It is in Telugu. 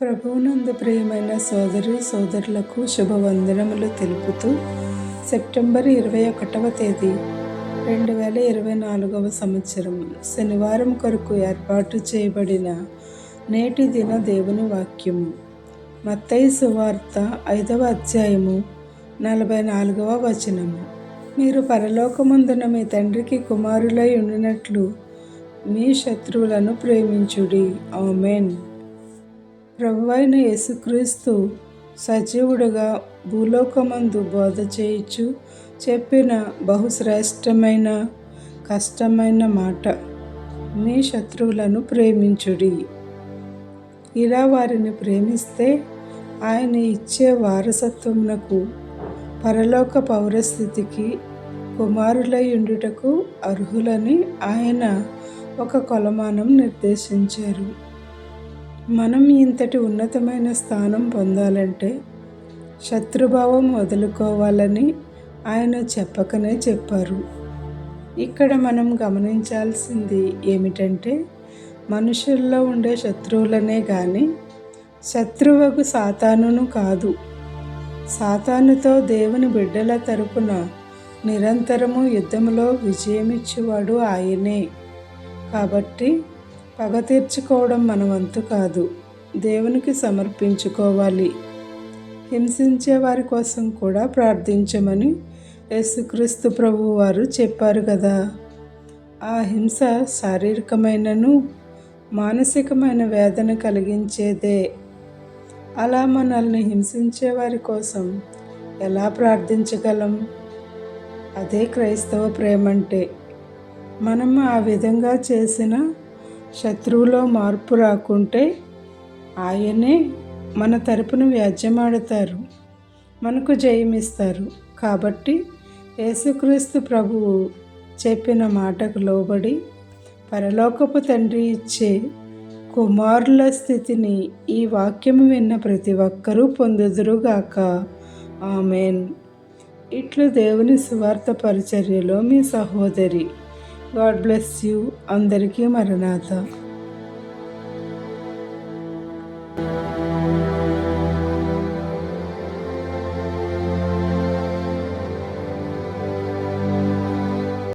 ప్రభువునందు ప్రియమైన సోదరి సోదరులకు శుభవందనములు తెలుపుతూ సెప్టెంబర్ ఇరవై ఒకటవ తేదీ రెండు వేల ఇరవై నాలుగవ సంవత్సరం. శనివారం కొరకు ఏర్పాటు చేయబడిన నేటి దిన దేవుని వాక్యము మత్తయి సువార్త ఐదవ అధ్యాయము నలభై నాలుగవ వచనము. మీరు పరలోకమందున మీ తండ్రికి కుమారులై ఉండినట్లు మీ శత్రువులను ప్రేమించుడి. ఆమెన్. ప్రభువైన యేసుక్రీస్తు సజీవుడుగా భూలోకమందు బోధ చేయొచ్చు చెప్పిన బహుశ్రేష్టమైన కష్టమైన మాట మీ శత్రువులను ప్రేమించుడి. ఇలా వారిని ప్రేమిస్తే ఆయన ఇచ్చే వారసత్వమునకు పరలోక పౌరస్థితికి కుమారులై ఉండుటకు అర్హులని ఆయన ఒక కొలమానం నిర్దేశించారు. మనం ఇంతటి ఉన్నతమైన స్థానం పొందాలంటే శత్రుభావం వదులుకోవాలని ఆయన చెప్పకనే చెప్పారు. ఇక్కడ మనం గమనించాల్సింది ఏమిటంటే మనుషుల్లో ఉండే శత్రువులనే కానీ శత్రువుకు సాతానును కాదు. సాతానుతో దేవుని బిడ్డల తరపున నిరంతరము యుద్ధంలో విజయమిచ్చేవాడు ఆయనే. కాబట్టి పగ తీర్చుకోవడం మన వంతు కాదు. దేవునికి సమర్పించుకోవాలి. హింసించే వారి కోసం కూడా ప్రార్థించమని యేసుక్రీస్తు ప్రభు వారు చెప్పారు కదా. ఆ హింస శారీరకమైనను మానసికమైన వేదన కలిగించేదే. అలా మనల్ని హింసించే వారి కోసం ఎలా ప్రార్థించగలం? అదే క్రైస్తవ ప్రేమంటే. మనం ఆ విధంగా చేసిన శత్రువులో మార్పు రాకుంటే ఆయనే మన తరపున వ్యాజ్యమాడతారు మనకు జయమిస్తారు. కాబట్టి యేసుక్రీస్తు ప్రభువు చెప్పిన మాటకు లోబడి పరలోకపు తండ్రి ఇచ్చే కుమారుల స్థితిని ఈ వాక్యము విన్న ప్రతి ఒక్కరూ పొందుదురుగాక. ఆమెన్. ఇట్లు దేవుని సువార్త పరిచర్యలో మీ సహోదరి గాడ్ బ్లెస్ యూ అందరికీ మరణాత